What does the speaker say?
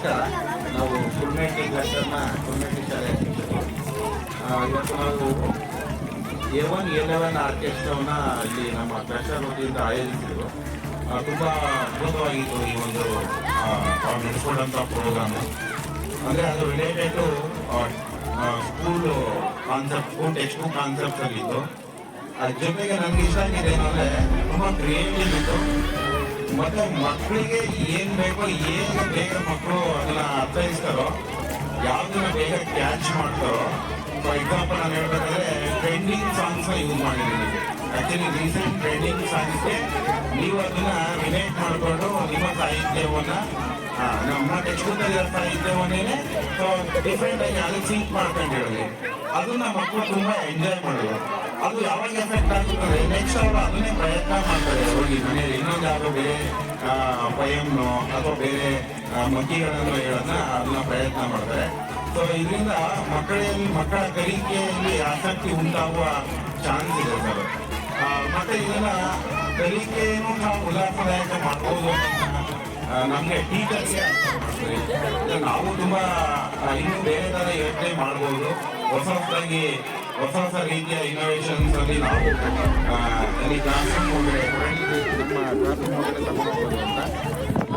ಅದಕ್ಕೋಸ್ಕರ ನಾವು ಕುರ್ಮೇಟಿ ಕ್ಲಸ್ಟರ್ನ ಕುರ್ಮೇಟಿ ಶಾಲೆ ಇವತ್ತು ನಾವು ಎ ಒನ್ ಎ ಲೆವೆನ್ ಆರ್ಕೆಸ್ಟ್ರಾವನ್ನ ಇಲ್ಲಿ ನಮ್ಮ ಕ್ಲಸ್ಟರ್ ವತಿಯಿಂದ ಆಯೋಜಿಸಿದ್ರು ತುಂಬ ಅದ್ಭುತವಾಗಿತ್ತು ಈ ಒಂದು ನಡೆಸ್ಕೊಂಡಂಥ ಪ್ರೋಗ್ರಾಮ್. ಅಂದರೆ ಅದು related school concept school text book ಕಾನ್ಸೆಪ್ಟಲ್ಲಿತ್ತು ಅದ್ರ ಜೊತೆಗೆ ನನಗೆ ಇಷ್ಟ ಆಗಿದೆ ಏನಂದರೆ ತುಂಬ ಕ್ರಿಯೇಟಿವ್ ಇತ್ತು. ಮತ್ತೆ ಮಕ್ಕಳಿಗೆ ಏನು ಬೇಕೋ, ಏನು ಬೇಗ ಮಕ್ಕಳು ಅದನ್ನ ಅರ್ಥೈಸ್ತಾರೋ, ಯಾವುದನ್ನ ಬೇಗ ಕ್ಯಾಚ್ ಮಾಡ್ತಾರೋ. ಫಾರ್ ಎಕ್ಸಾಂಪಲ್ ನಾನು ಹೇಳ್ಬೇಕಾದ್ರೆ ಟ್ರೆಂಡಿಂಗ್ ಸಾಂಗ್ಸ್ ಯೂಸ್ ಮಾಡಿದ್ದೀನಿ. ಆಕ್ಚುಲಿ ರೀಸೆಂಟ್ ಟ್ರೆಂಡಿಂಗ್ ಸಾಂಗ್ಸ್ಗೆ ನೀವು ಅದನ್ನ ರಿಲೇಟ್ ಮಾಡಿಕೊಂಡು ನಿಮ್ಮ ಸಾಹಿತ್ಯವನ್ನು ನಮ್ಮ ಟೆಕ್ಸ್ಟ್ ಬುಕ್ ಸಾಹಿತ್ಯವನ್ನೇ ಡಿಫ್ರೆಂಟ್ ಆಗಿ ಅದಕ್ಕೆ ಸಿಂಕ್ ಮಾಡ್ಕೊಂಡು ಹೇಳಿ ಅದನ್ನ ಮಕ್ಕಳು ತುಂಬಾ ಎಂಜಾಯ್ ಮಾಡಿದ್ರು ಅದು ಯಾವಾಗ ಎಫೆಕ್ಟ್ ಆಗುತ್ತದೆ ನೆಕ್ಸ್ಟ್ ಅವರು ಅದನ್ನೇ ಪ್ರಯತ್ನ ಮಾಡ್ತಾರೆ. ಹೋಗಿ ಮನೆಯಲ್ಲಿ ಇನ್ನೊಂದು ಬೇರೆ ಪಯಮ್ನೋ ಅಥವಾ ಬೇರೆ ಮಕ್ಕಿಗಳನ್ನು ಹೇಳೋದನ್ನ ಅದನ್ನ ಪ್ರಯತ್ನ ಮಾಡ್ತಾರೆ. ಸೊ ಇದರಿಂದ ಮಕ್ಕಳಲ್ಲಿ, ಮಕ್ಕಳ ಕಲಿಕೆಯಲ್ಲಿ ಆಸಕ್ತಿ ಉಂಟಾಗುವ ಚಾನ್ಸ್ ಇದೆ ಸರ್. ಮತ್ತೆ ಇದನ್ನ ಕಲಿಕೆಯನ್ನು ನಾವು ಉಲ್ಲಾಸದಾಯಕ ಮಾಡ್ಬೋದು ನಮಗೆ ಟೀಚರ್ಗೆ ನಾವು ತುಂಬಾ ಇನ್ನು ಬೇರೆ ತರ ಯೋಚನೆ ಮಾಡ್ಬೋದು. ಹೊಸ ಹೊಸದಾಗಿ ಹೊಸ ರೀತಿಯ ಇನೋವೇಷನ್ಸ್ ಅಲ್ಲಿ ನಾವು ಆ, ಅಲ್ಲಿ ಕ್ಲಾಸ್ ರೂಮ್ ಹೋದ್ರೆ ನಮ್ಮ